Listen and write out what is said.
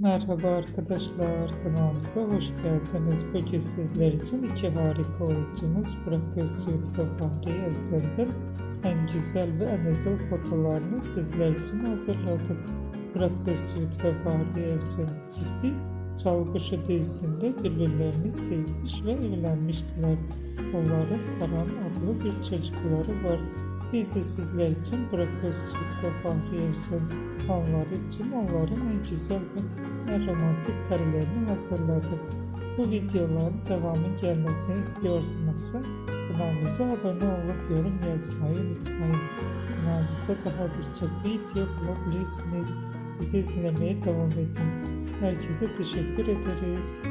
Merhaba arkadaşlar, kanalımıza hoş geldiniz. Bugün sizler için iki harika oyuncumuz Burak Özçivit ve Fahri Evcen'den en güzel ve en özel fotolarını sizler için hazırladık. Burak Özçivit ve Fahri Evcen çifti Çalgışı dizisinde birbirlerini sevmiş ve evlenmiştiler. Onların Karan adlı bir çocukları var. Biz de sizler için ve Fahri Evcen anları için onların en güzel ve en romantik karelerini hazırladık. Bu videoların devamı gelmesini istiyorsanız kanalımıza abone olup yorum yazmayı unutmayın. Kanalımızda daha birçok video bulabilirsiniz. Bizi izlemeye devam edin. Herkese teşekkür ederiz.